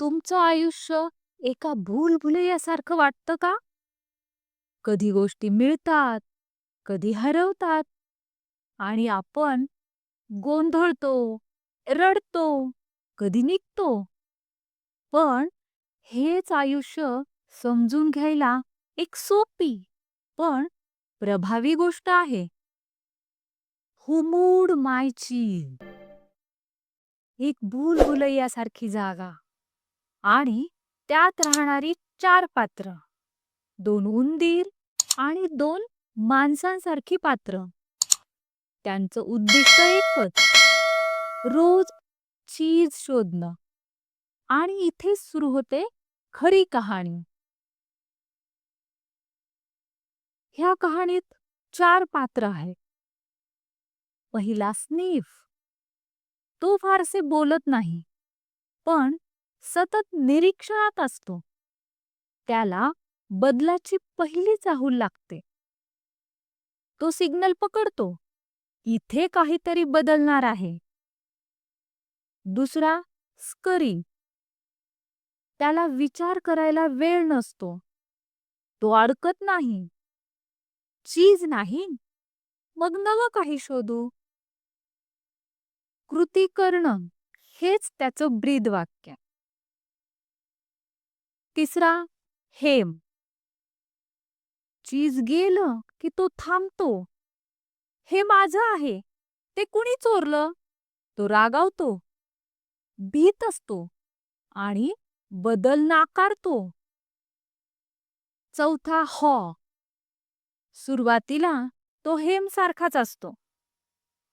तुमचं आयुष्य एका भूलभुलैयासारखं वाटतं का? कधी गोष्टी मिळतात, कधी हरवतात आणि आपण गोंधळतो, रडतो, कधी निघतो. पण हेच आयुष्य समजून घ्यायला एक सोपी पण प्रभावी गोष्ट आहे. हुमूड मायची एक भूलभुलैयासारखी जागा आणि त्यात राहणारी चार पात्र. दोन उंदीर आणि दोन माणसांसारखी पात्र. त्यांचं उद्दिष्ट एकच. रोज चीज शोधणं. आणि इथेच सुरू होते खरी कहाणी. ह्या कहाणीत चार पात्र आहे पहिला स्नीफ. तो फारसे बोलत नाही. पण सतत निरीक्षणात असतो. त्याला बदलाची पहिली चाहूल लागते. तो सिग्नल पकडतो. इथे काहीतरी बदलणार आहे. दुसरा स्करी. त्याला विचार करायला वेळ नसतो. तो अडकत नाही. चीज नाही. मग नवं काही शोधू. कृती करणं. हेच त्याचं ब्रीद वाक्य तिसरा हेम. चीज गेलं की तो थांबतो. हे माझं आहे. ते कुणी चोरलं? तो रागावतो. भीत असतो आणि बदल नाकारतो. चौथा हॉ. सुरुवातीला तो हेम सारखाच असतो.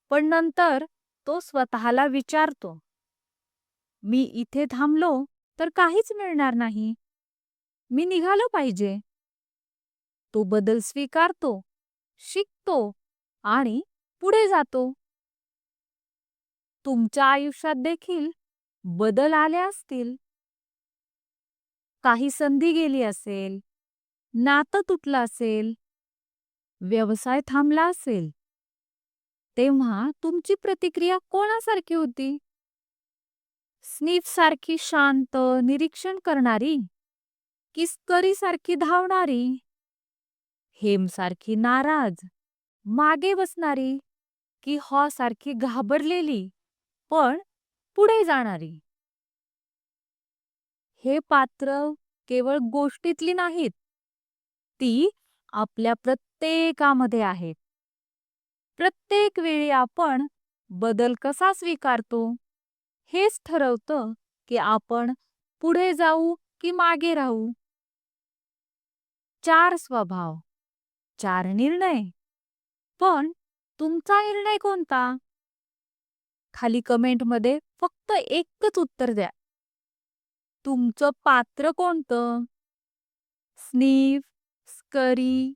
पण नंतर तो स्वतःला विचारतो. मी इथे थांबलो तर काहीच मिळणार नाही. मी निघालो पाहिजे. तो बदल स्वीकारतो शिकतो आणि पुढे जातो. तुमच्या आयुष्यात देखील बदल आले असतील. काही संधी गेली असेल नातं तुटलं असेल व्यवसाय थांबला असेल तेव्हा तुमची प्रतिक्रिया कोणासारखी होती? स्नीफ सारखी शांत निरीक्षण करणारी किस्करीसारखी सारखी धावणारी हेम सारखी नाराज मागे बसणारी की हॉ सारखी घाबरलेली पण पुढे जाणारी. हे पात्र केवळ गोष्टीतली नाहीत ती आपल्या प्रत्येकामध्ये आहेत. प्रत्येक वेळी आपण बदल कसा स्वीकारतो हेच ठरवतं की आपण पुढे जाऊ की मागे राहू. चार स्वभाव चार निर्णय. पण तुमचा निर्णय कोणता? खाली कमेंटमध्ये फक्त एकच उत्तर द्या. तुमचं पात्र कोणतं? स्नीफ स्करी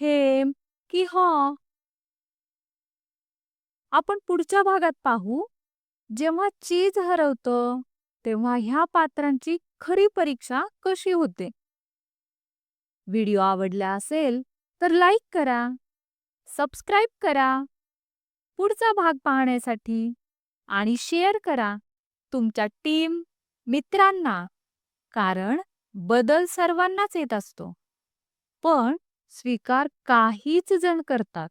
हेम की हॉ? आपण पुढच्या भागात पाहू. जेव्हा चीज हरवतं तेव्हा ह्या पात्रांची खरी परीक्षा कशी होते? व्हिडिओ आवडला असेल तर लाईक करा सबस्क्राईब करा पुढचा भाग पाहण्यासाठी आणि शेअर करा तुमच्या टीम मित्रांना कारण बदल सर्वांनाच येत असतो. पण स्वीकार काहीच जण करतात.